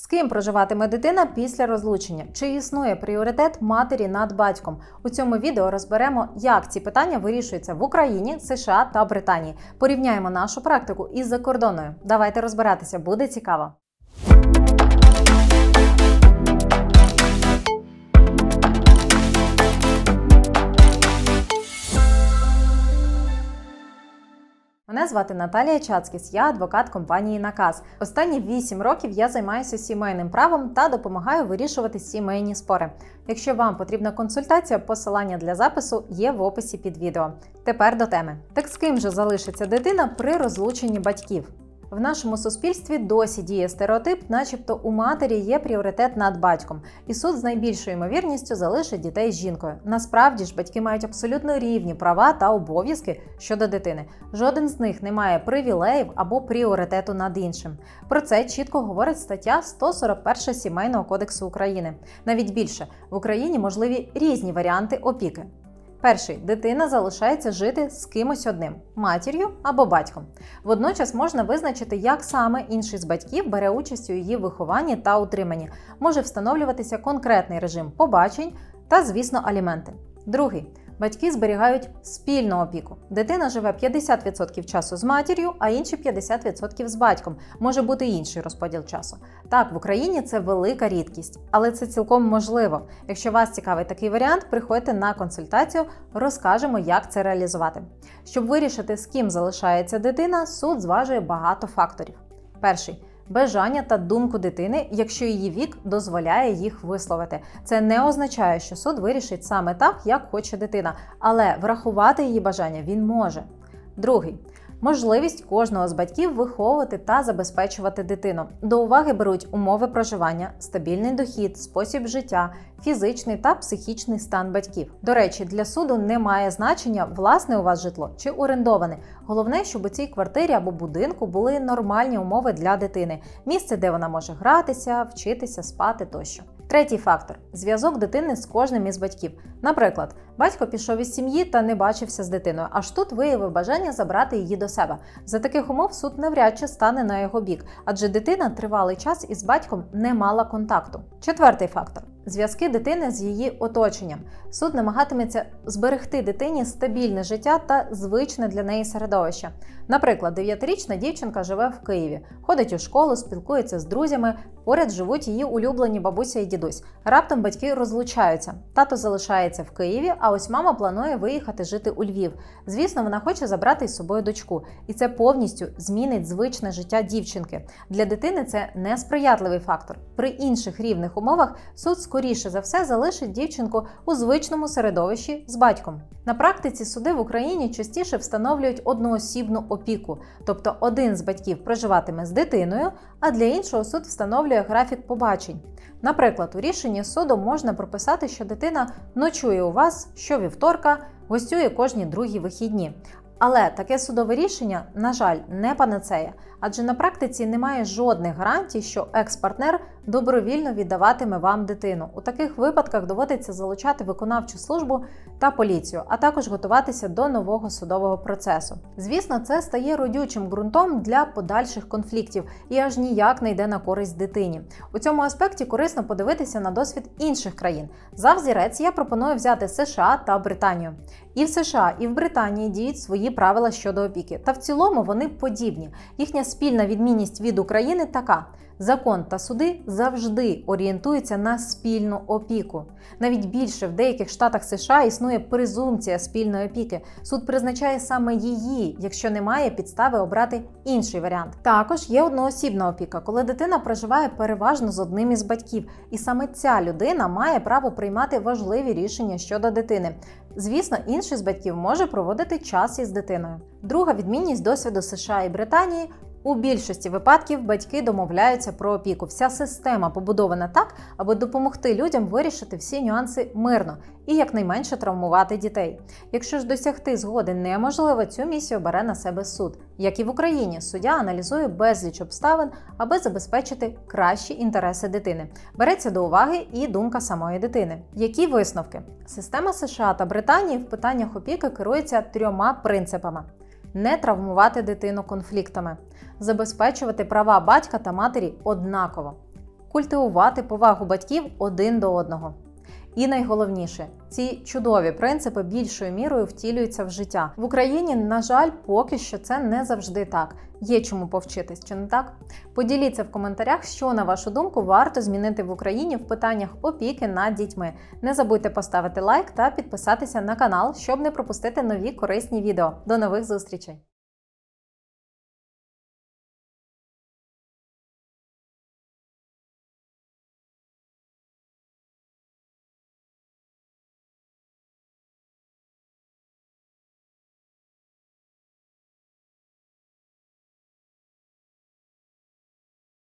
З ким проживатиме дитина після розлучення? Чи існує пріоритет матері над батьком? У цьому відео розберемо, як ці питання вирішуються в Україні, США та Британії. Порівняємо нашу практику із закордонною. Давайте розбиратися, буде цікаво. Мене звати Наталія Чацкіс, я адвокат компанії Наказ. Останні 8 років я займаюся сімейним правом та допомагаю вирішувати сімейні спори. Якщо вам потрібна консультація, посилання для запису є в описі під відео. Тепер до теми. Так з ким же залишиться дитина при розлученні батьків? В нашому суспільстві досі діє стереотип, начебто у матері є пріоритет над батьком, і суд з найбільшою ймовірністю залишить дітей з жінкою. Насправді ж батьки мають абсолютно рівні права та обов'язки щодо дитини. Жоден з них не має привілеїв або пріоритету над іншим. Про це чітко говорить стаття 141 Сімейного кодексу України. Навіть більше в Україні можливі різні варіанти опіки. Перший дитина залишається жити з кимось одним матір'ю або батьком. Водночас можна визначити, як саме інший з батьків бере участь у її вихованні та утриманні. Може встановлюватися конкретний режим побачень та, звісно, аліменти. Другий батьки зберігають спільну опіку. Дитина живе 50% часу з матір'ю, а інші 50% з батьком. Може бути інший розподіл часу. Так, в Україні це велика рідкість, але це цілком можливо. Якщо вас цікавить такий варіант, приходьте на консультацію, розкажемо, як це реалізувати. Щоб вирішити, з ким залишається дитина, суд зважує багато факторів. Перший бажання та думку дитини, якщо її вік дозволяє їх висловити. Це не означає, що суд вирішить саме так, як хоче дитина, але врахувати її бажання він може. Другий можливість кожного з батьків виховувати та забезпечувати дитину. До уваги беруть умови проживання, стабільний дохід, спосіб життя, фізичний та психічний стан батьків. До речі, для суду не має значення власне у вас житло чи орендоване. Головне, щоб у цій квартирі або будинку були нормальні умови для дитини, місце, де вона може гратися, вчитися, спати тощо. Третій фактор зв'язок дитини з кожним із батьків. Наприклад, батько пішов із сім'ї та не бачився з дитиною, аж тут виявив бажання забрати її до себе. За таких умов суд навряд чи стане на його бік, адже дитина тривалий час із батьком не мала контакту. Четвертий фактор. Зв'язки дитини з її оточенням. Суд намагатиметься зберегти дитині стабільне життя та звичне для неї середовище. Наприклад, 9-річна дівчинка живе в Києві, ходить у школу, спілкується з друзями, поряд живуть її улюблені бабуся і дідусь. Раптом батьки розлучаються. Тато залишається в Києві, а ось мама планує виїхати жити у Львів. Звісно, вона хоче забрати із собою дочку, і це повністю змінить звичне життя дівчинки. Для дитини це несприятливий фактор. При інших рівних умовах суд скоріше за все залишить дівчинку у звичному середовищі з батьком. На практиці суди в Україні частіше встановлюють одноосібну опіку, тобто один з батьків проживатиме з дитиною, а для іншого суд встановлює графік побачень. Наприклад, у рішенні суду можна прописати, що дитина ночує у вас щовівторка, гостює кожні другі вихідні. Але таке судове рішення, на жаль, не панацея, адже на практиці немає жодних гарантій, що екс-партнер добровільно віддаватиме вам дитину. У таких випадках доводиться залучати виконавчу службу та поліцію, а також готуватися до нового судового процесу. Звісно, це стає родючим ґрунтом для подальших конфліктів і аж ніяк не йде на користь дитині. У цьому аспекті корисно подивитися на досвід інших країн. За взірець я пропоную взяти США та Британію. І в США, і в Британії діють свої правила щодо опіки. Та в цілому вони подібні. Їхня спільна відмінність від України така. Закон та суди завжди орієнтуються на спільну опіку. Навіть більше в деяких штатах США існує презумпція спільної опіки. Суд призначає саме її, якщо немає підстави обрати інший варіант. Також є одноосібна опіка, коли дитина проживає переважно з одним із батьків, і саме ця людина має право приймати важливі рішення щодо дитини. Звісно, інший з батьків може проводити час із дитиною. Друга відмінність досвіду США і Британії у більшості випадків батьки домовляються про опіку. Вся система побудована так, аби допомогти людям вирішити всі нюанси мирно і якнайменше травмувати дітей. Якщо ж досягти згоди неможливо, цю місію бере на себе суд. Як і в Україні, суддя аналізує безліч обставин, аби забезпечити кращі інтереси дитини. Береться до уваги і думка самої дитини. Які висновки? Система США та Британії в питаннях опіки керується трьома принципами не травмувати дитину конфліктами, забезпечувати права батька та матері однаково. культивувати повагу батьків один до одного. І найголовніше, ці чудові принципи більшою мірою втілюються в життя в Україні. На жаль, поки що це не завжди так. Є чому повчитись, чи не так? Поділіться в коментарях, що на вашу думку варто змінити в Україні в питаннях опіки над дітьми. Не забудьте поставити лайк та підписатися на канал, щоб не пропустити нові корисні відео. До нових зустрічей!